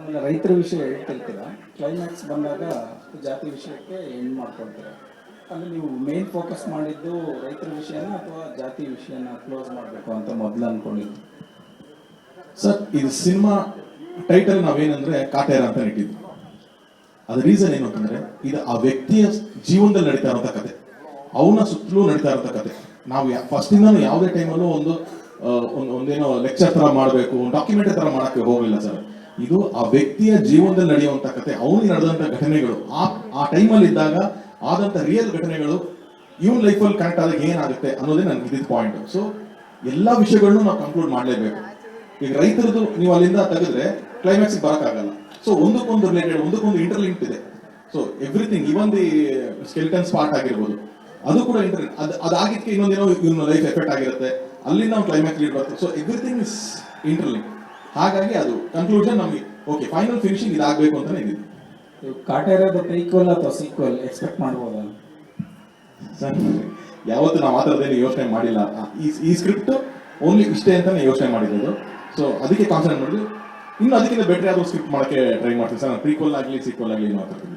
ಆಮೇಲೆ ರೈತರ ವಿಷಯ ಹೇಳ್ತಿರ್ತೀರ? ಕ್ಲೈಮ್ಯಾಕ್ಸ್ ಬಂದಾಗ ಜಾತಿ ವಿಷಯಕ್ಕೆ ಎಂಡ್ ಮಾಡ್ಕೊಳ್ತೀರ? ಅಲ್ಲಿ ನೀವು ಮೇನ್ ಫೋಕಸ್ ಮಾಡಿದ್ದು ರೈತರ ವಿಷಯನ ಅಥವಾ ಜಾತಿ ವಿಷಯನ ಕ್ಲೋಸ್ ಮಾಡಬೇಕು ಅಂತ ಮೊದಲು ಅನ್ಕೊಂಡಿದ್ದು? ಸರ್ ಇದು ಸಿನಿಮಾ ಟೈಟಲ್ ನಾವೇನಂದ್ರೆ ಕಾಟೇರ ಅಂತ ಇಟ್ಟಿದ್ವಿ ಅದ್ರ ರೀಸನ್ ಏನು ಅಂತಂದ್ರೆ, ಇದು ಆ ವ್ಯಕ್ತಿಯ ಜೀವನದಲ್ಲಿ ನಡೀತಾ ಇರೋಂಥ ಕತೆ. ಅವನ ಸುತ್ತಲೂ ನಡೀತಾ ಇರೋಂಥ ಕತೆ. ನಾವು ಫಸ್ಟ್ ಇಂದಾನು ಯಾವುದೇ ಟೈಮಲ್ಲೂ ಒಂದು ಒಂದೇನೋ ಲೆಕ್ಚರ್ ತರ ಮಾಡಬೇಕು ಡಾಕ್ಯುಮೆಂಟ್ ತರ ಮಾಡಕ್ಕೆ ಹೋಗಿಲ್ಲ ಸರ್ ಇದು ಆ ವ್ಯಕ್ತಿಯ ಜೀವನದಲ್ಲಿ ನಡೆಯುವಂತ ಕತೆ, ಅವನಿಗೆ ನಡೆದಂತ ಘಟನೆಗಳು. ಆ ಆ ಟೈಮಲ್ಲಿ ಇದ್ದಾಗ ಆದಂತ ರಿಯಲ್ ಘಟನೆಗಳು ಇವನ್ ಲೈಫಲ್ಲಿ ಕನೆಕ್ಟ್ ಆದಾಗ ಏನಾಗುತ್ತೆ ಅನ್ನೋದೇ ನನ್ಗೆ ಇದ್ದಿದ್ದ ಪಾಯಿಂಟ್ ಸೊ ಎಲ್ಲಾ ವಿಷಯಗಳನ್ನು ನಾವು ಕನ್ಕ್ಲೂಡ್ ಮಾಡಲೇಬೇಕು. ಈಗ ರೈತರದ್ದು ನೀವು ಅಲ್ಲಿಂದ ತೆಗೆದ್ರೆ ಕ್ಲೈಮ್ಯಾಕ್ಸ್ ಬರಕ್ಕಾಗಲ್ಲ. ಸೊ ಒಂದಕ್ಕೊಂದು ರಿಲೇಟೆಡ್ ಒಂದಕ್ಕೊಂದು ಇಂಟರ್ಲಿಂಕ್ ಇದೆ. So everything even the skeleton spot ಆಗಿರ್ಬೋದು. ಅದು ಕೂಡ ಇಂಟರ್ ಅದು ಅದಾಗಿದ್ದಕ್ಕೆ ಇನ್ನೊಂದೇನೋ ಇವನ ಲೈಫ್ ಎಫೆಕ್ಟ್ ಆಗಿರುತ್ತೆ. ಅಲ್ಲಿ ನಾವು ಕ್ಲೈಮ್ಯಾಕ್ಸ್ ಲೀಡ್ ಬರ್ತೀವಿ ಸೊ ಎವ್ರಿಥಿಂಗ್ ಇಸ್ ಇಂಟರ್ಲಿಂಕ್ ಹಾಗಾಗಿ ಅದು ಕನ್ಕ್ಲೂಷನ್ ನಮಗೆ ಓಕೆ ಫೈನಲ್ ಫಿನಿಶಿಂಗ್ ಇದಾಗಬೇಕು ಅಂತ ಇದ್ದಿದ್ದು ಕಾಟೇರ ಕಾಟೇರದ ಪ್ರೀಕ್ವಲ್ ಅಥವಾ ಸೀಕ್ವಲ್ ಎಕ್ಸ್ಪೆಕ್ಟ್ ಮಾಡ್ಬೋದಾ ಸರ್. ಯಾವತ್ತು ನಾವು ಆ ಥರದ್ದೇನು ಯೋಚನೆ ಮಾಡಿಲ್ಲ. ಈ ಈ ಸ್ಕ್ರಿಪ್ಟ್ ಓನ್ಲಿ ಇಷ್ಟೇ ಅಂತಾನೆ ಯೋಚನೆ ಮಾಡಿರೋದು. ಸೊ ಅದಕ್ಕೆ ಕಾನ್ಸಂಟ್ರೇಟ್ ಮಾಡಿದ್ವಿ. ಇನ್ನು ಅದಕ್ಕಿಂತ ಬೆಟ್ರೆ ಯಾವುದೋ ಸ್ಕ್ರಿಪ್ಟ್ ಮಾಡಕ್ಕೆ ಟ್ರೈ ಮಾಡ್ತೀನಿ ಸರ್? ಪ್ರೀಕ್ವಲ್ ಆಗಲಿ ಸೀಕ್ವಲ್ ಆಗಲಿ ಮಾತಾಡ್ತೀನಿ